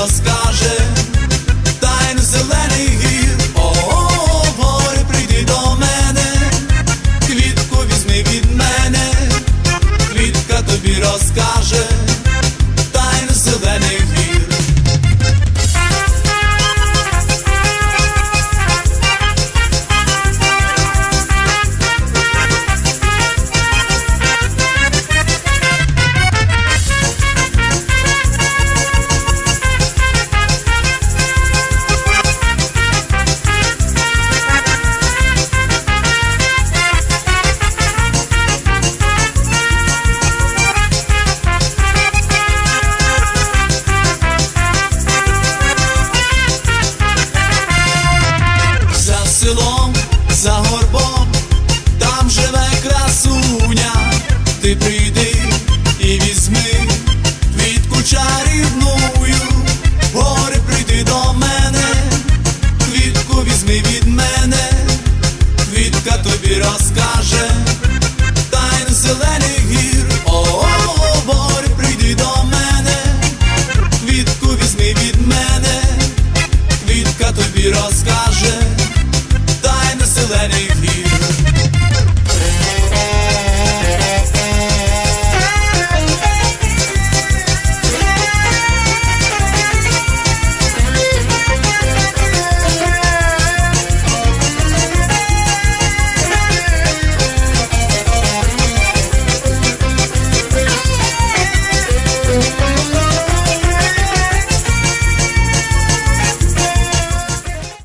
розкаже тайну зелений гір, о, -о, -о прийди до мене, квітку візьми від мене, квітка тобі розкаже. ти прийди і візьми квітку чарівную, горе прийди до мене, квітку візьми від мене, квітка тобі розкаже, тайн зелених гір, о, прийди до мене, квітку візьми від мене, квітка тобі розкаже, тайна зелених гір.